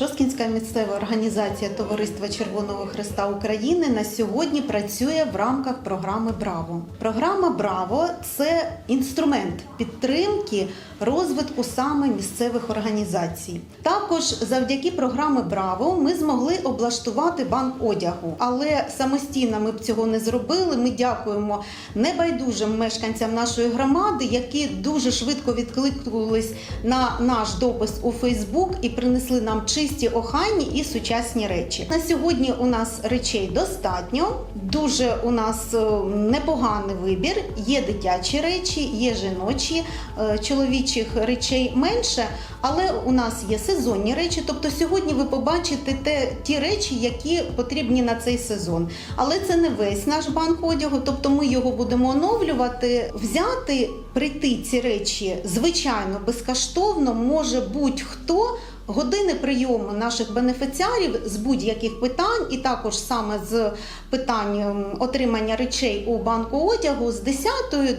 Шосткінська місцева організація Товариства Червоного Христа України на сьогодні працює в рамках програми Браво. Програма Браво це інструмент підтримки розвитку саме місцевих організацій. Також завдяки програми Браво ми змогли облаштувати банк одягу, але самостійно ми б цього не зробили. Ми дякуємо небайдужим мешканцям нашої громади, які дуже швидко відкликнулись на наш допис у Фейсбук і принесли нам чисті, охайні і сучасні речі. На сьогодні у нас речей достатньо. Дуже у нас е, непоганий вибір. Є дитячі речі, є жіночі, е, чоловічих речей менше, але у нас є сезонні речі. Тобто сьогодні ви побачите те, ті речі, які потрібні на цей сезон. Але це не весь наш банк одягу, тобто ми його будемо оновлювати. Взяти, прийти ці речі звичайно безкоштовно може будь-хто. Години прийому наших бенефіціарів з будь-яких питань, і також саме з питань отримання речей у банку одягу з 10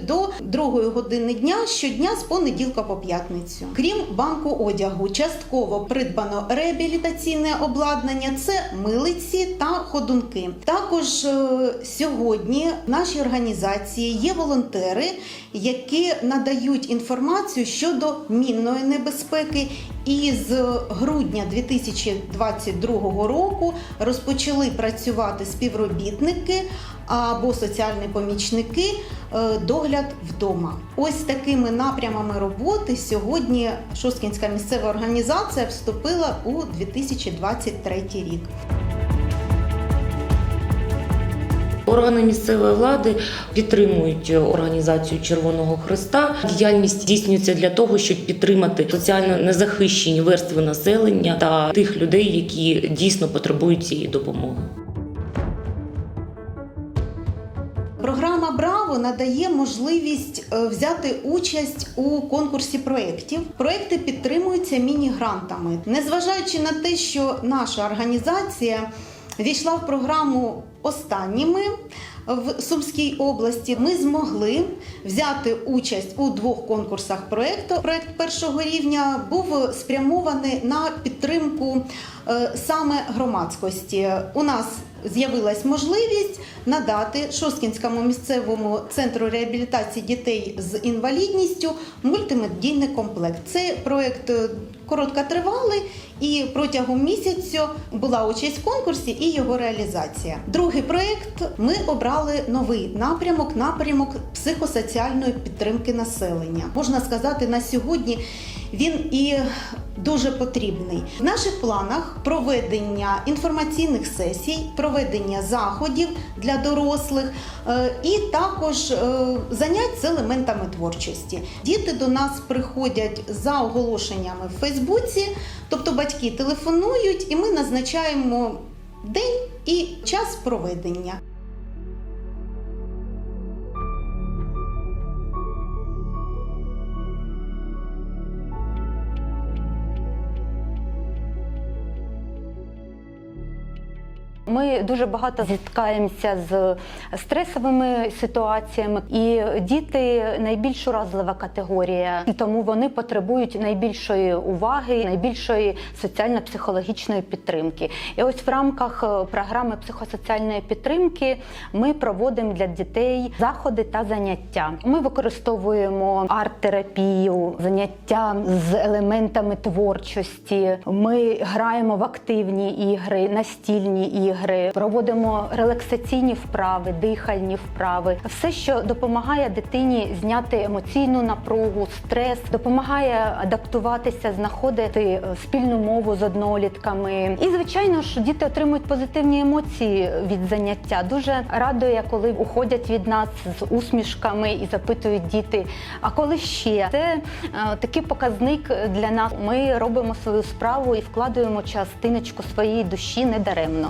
до 2 години дня щодня з понеділка по п'ятницю. Крім банку одягу, частково придбано реабілітаційне обладнання, це милиці та ходунки. Також е, сьогодні в нашій організації є волонтери, які надають інформацію щодо мінної небезпеки. І з грудня 2022 року розпочали працювати співробітники або соціальні помічники е, догляд вдома. Ось такими напрямами роботи сьогодні Шосткінська місцева організація вступила у 2023 рік. Органи місцевої влади підтримують організацію Червоного Христа. Діяльність здійснюється для того, щоб підтримати соціально незахищені верстви населення та тих людей, які дійсно потребують цієї допомоги. Програма Браво надає можливість е, взяти участь у конкурсі проєктів. Проєкти підтримуються міні-грантами. Незважаючи на те, що наша організація війшла в програму останніми в Сумській області, ми змогли взяти участь у двох конкурсах проєкту. Проєкт першого рівня був спрямований на підтримку е, саме громадськості. У нас з'явилась можливість надати Шосткінському місцевому центру реабілітації дітей з інвалідністю мультимедійний комплект. Цей проєкт е, короткотривалий і протягом місяцю була участь в конкурсі і його реалізація. Другий проєкт ми обрали новий напрямок напрямок психосоціальної підтримки населення. Можна сказати, на сьогодні він і дуже потрібний. В наших планах проведення інформаційних сесій, проведення заходів для дорослих е, і також е, занять з елементами творчості. Діти до нас приходять за оголошеннями в Фейсбуці, тобто батьки телефонують, і ми назначаємо день і час проведення. Ми дуже багато зіткаємося з стресовими ситуаціями, і діти найбільш уразлива категорія, і тому вони потребують найбільшої уваги, найбільшої соціально-психологічної підтримки. І ось в рамках е, програми психосоціальної підтримки ми проводимо для дітей заходи та заняття. Ми використовуємо арт-терапію, заняття з елементами творчості. Ми граємо в активні ігри, настільні ігри, проводимо релаксаційні вправи, дихальні вправи, все, що допомагає дитині зняти емоційну напругу, стрес, допомагає адаптуватися, знаходити е, спільну мову з однолітками. І звичайно ж, діти отримують позитивні емоції від заняття. Дуже радує, коли уходять від нас з усмішками і запитують діти. А коли ще це е, такий показник для нас. Ми робимо свою справу і вкладаємо частиночку своєї душі недаремно.